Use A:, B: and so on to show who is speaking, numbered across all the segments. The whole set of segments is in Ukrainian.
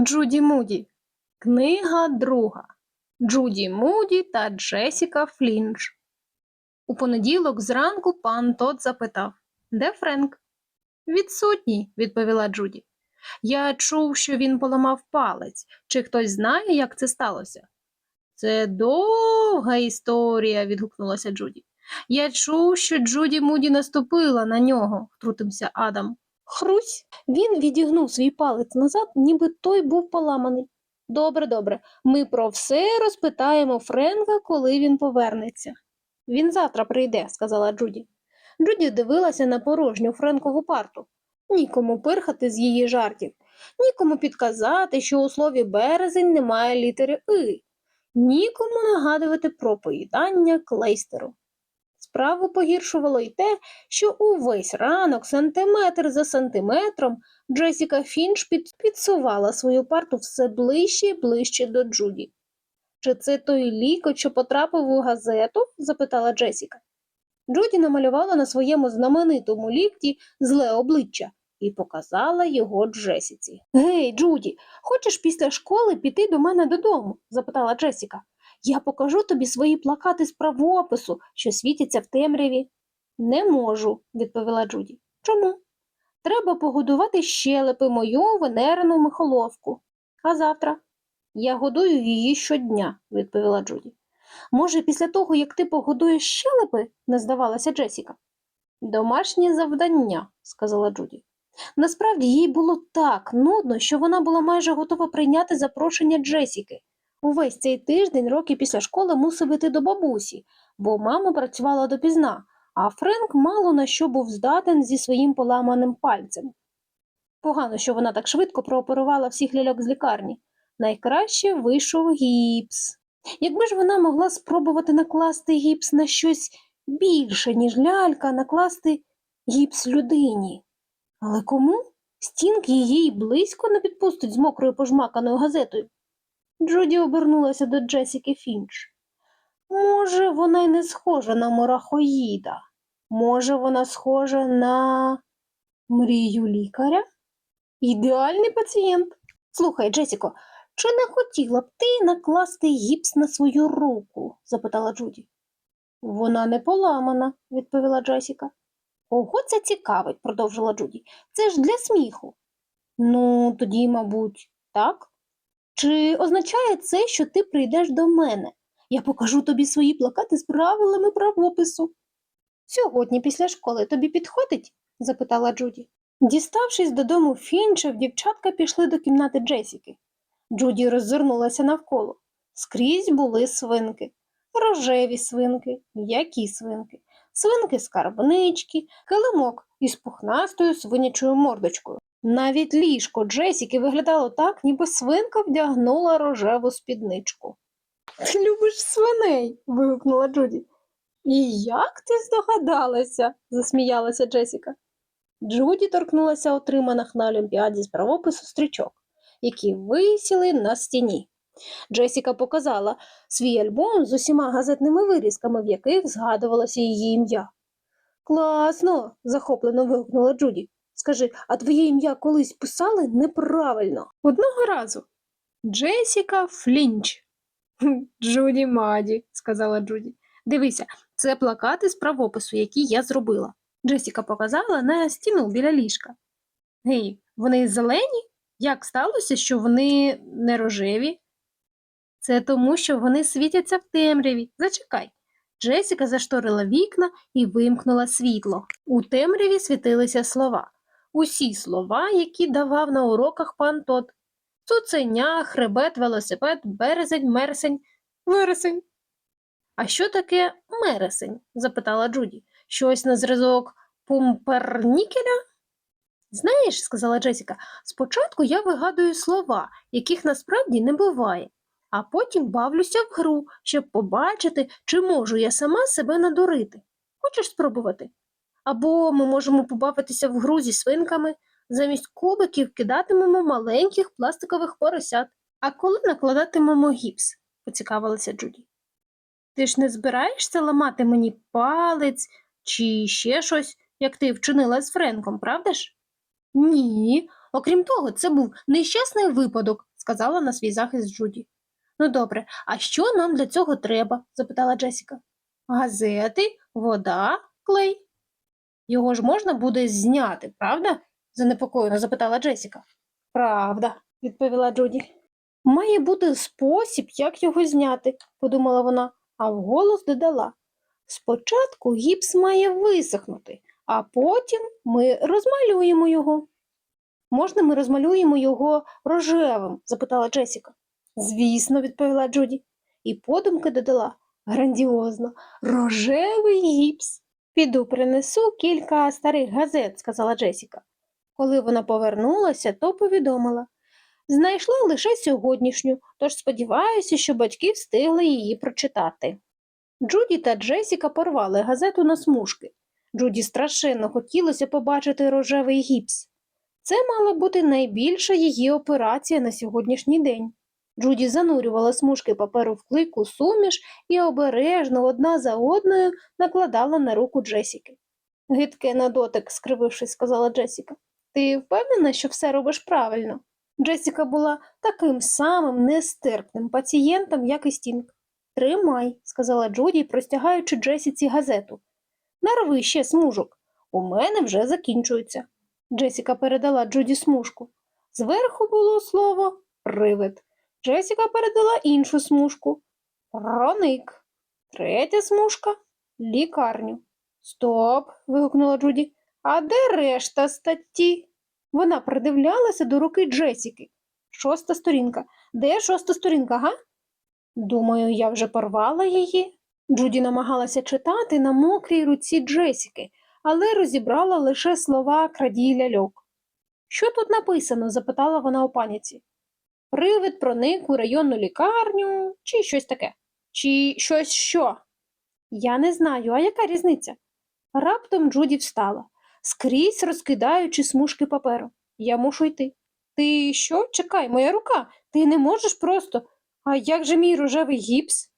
A: Джуді Муді. Книга друга. Джуді Муді та Джесіка Флінч. У понеділок зранку пан Тот запитав Де Френк? Відсутній, відповіла Джуді. Я чув, що він поламав палець. Чи хтось знає, як це сталося? Це довга історія, відгукнулася Джуді. Я чув, що Джуді Муді наступила на нього, втрутився Адам. Хрусь. Він відігнув свій палець назад, ніби той був поламаний. Добре, добре. Ми про все розпитаємо Френка, коли він повернеться. Він завтра прийде, сказала Джуді. Джуді дивилася на порожню Френкову парту. Нікому пирхати з її жартів, нікому підказати, що у слові березень немає літери И, нікому нагадувати про поїдання клейстеру. Справу погіршувало й те, що увесь ранок, сантиметр за сантиметром, Джесіка Фінч під... підсувала свою парту все ближче і ближче до Джуді. Чи це той лікоть, що потрапив у газету? запитала Джесіка. Джуді намалювала на своєму знаменитому лікті зле обличчя і показала його Джесіці. Гей, Джуді, хочеш після школи піти до мене додому? запитала Джесіка. Я покажу тобі свої плакати з правопису, що світяться в темряві. Не можу, відповіла Джуді. Чому? Треба погодувати щелепи мою венерену михоловку. А завтра? Я годую її щодня, відповіла Джуді. Може, після того, як ти погодуєш щелепи, не здавалася Джесіка. Домашнє завдання, сказала Джуді. Насправді їй було так нудно, що вона була майже готова прийняти запрошення Джесіки. Увесь цей тиждень роки після школи мусив іти до бабусі, бо мама працювала допізна, а Френк мало на що був здатен зі своїм поламаним пальцем. Погано, що вона так швидко прооперувала всіх ляльок з лікарні. Найкраще вийшов гіпс. Якби ж вона могла спробувати накласти гіпс на щось більше, ніж лялька, накласти гіпс людині. Але кому? Стінк її близько не підпустить з мокрою пожмаканою газетою. Джуді обернулася до Джесіки Фінч. Може, вона й не схожа на морахоїда. Може, вона схожа на мрію лікаря? Ідеальний пацієнт. Слухай, Джесіко, чи не хотіла б ти накласти гіпс на свою руку? запитала Джуді. Вона не поламана, відповіла Джесіка. Кого це цікавить, продовжила Джуді. Це ж для сміху. Ну, тоді, мабуть, так. Чи означає це, що ти прийдеш до мене? Я покажу тобі свої плакати з правилами правопису. Сьогодні після школи тобі підходить? запитала Джуді. Діставшись додому Фінчев, дівчатка пішли до кімнати Джесіки. Джуді роззирнулася навколо. Скрізь були свинки, рожеві свинки, м'які свинки, свинки скарбнички, килимок із пухнастою свинячою мордочкою. Навіть ліжко Джесіки виглядало так, ніби свинка вдягнула рожеву спідничку. Ти любиш свиней. вигукнула Джуді. І як ти здогадалася? засміялася Джесіка. Джуді торкнулася отриманих на Олімпіаді з правопису стрічок, які висіли на стіні. Джесіка показала свій альбом з усіма газетними вирізками, в яких згадувалося її ім'я. Класно. захоплено вигукнула Джуді. Скажи, а твоє ім'я колись писали неправильно? Одного разу. Джесіка Флінч. Джуді Маді, сказала Джуді. Дивися, це плакати з правопису, які я зробила. Джесіка показала на стіну біля ліжка. Гей, вони зелені? Як сталося, що вони не рожеві? Це тому, що вони світяться в темряві. Зачекай. Джесіка зашторила вікна і вимкнула світло. У темряві світилися слова. Усі слова, які давав на уроках пан Тот. Цуценя, хребет, велосипед, березень, мерсень, вересень. А що таке мересень? запитала Джуді. Щось на зразок пумпернікеля? Знаєш, сказала Джесіка, спочатку я вигадую слова, яких насправді не буває, а потім бавлюся в гру, щоб побачити, чи можу я сама себе надурити. Хочеш спробувати? Або ми можемо побавитися в гру зі свинками, замість кубиків кидатимемо маленьких пластикових поросят. А коли накладатимемо гіпс? поцікавилася Джуді. Ти ж не збираєшся ламати мені палець чи ще щось, як ти вчинила з Френком, правда ж? Ні. Окрім того, це був нещасний випадок, сказала на свій захист Джуді. Ну добре, а що нам для цього треба? запитала Джесіка. Газети, вода, клей. Його ж можна буде зняти, правда? занепокоєно запитала Джесіка. Правда, відповіла Джуді. Має бути спосіб, як його зняти, подумала вона, а вголос додала. Спочатку гіпс має висохнути, а потім ми розмалюємо його. Можна ми розмалюємо його рожевим? запитала Джесіка. Звісно, відповіла Джуді. І подумки додала грандіозно, рожевий гіпс. Піду принесу кілька старих газет, сказала Джесіка. Коли вона повернулася, то повідомила. Знайшла лише сьогоднішню, тож сподіваюся, що батьки встигли її прочитати. Джуді та Джесіка порвали газету на смужки. Джуді страшенно хотілося побачити рожевий гіпс. Це мала бути найбільша її операція на сьогоднішній день. Джуді занурювала смужки паперу в клейку суміш і обережно одна за одною накладала на руку Джесіки. Гидке на дотик, скривившись, сказала Джесіка. Ти впевнена, що все робиш правильно? Джесіка була таким самим нестерпним пацієнтом, як і Стінг. Тримай, сказала Джуді, простягаючи Джесіці газету. Нарви ще смужок. У мене вже закінчується. Джесіка передала Джуді смужку. Зверху було слово привид. Джесіка передала іншу смужку проник. Третя смужка лікарню. Стоп. вигукнула Джуді. А де решта статті? Вона придивлялася до руки Джесіки. Шоста сторінка. Де шоста сторінка, га? Думаю, я вже порвала її. Джуді намагалася читати на мокрій руці Джесіки, але розібрала лише слова крадій ляльок. Що тут написано? запитала вона у паніці. Привид проник у районну лікарню чи щось таке. Чи щось що? Я не знаю, а яка різниця? Раптом Джуді встала, скрізь розкидаючи смужки паперу. Я мушу йти. Ти що? Чекай, моя рука. Ти не можеш просто. А як же мій рожевий гіпс?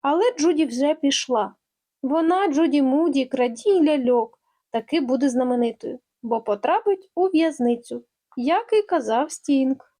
A: Але Джуді вже пішла. Вона, Джуді Муді, крадій ляльок, таки буде знаменитою, бо потрапить у в'язницю, як і казав Стінг.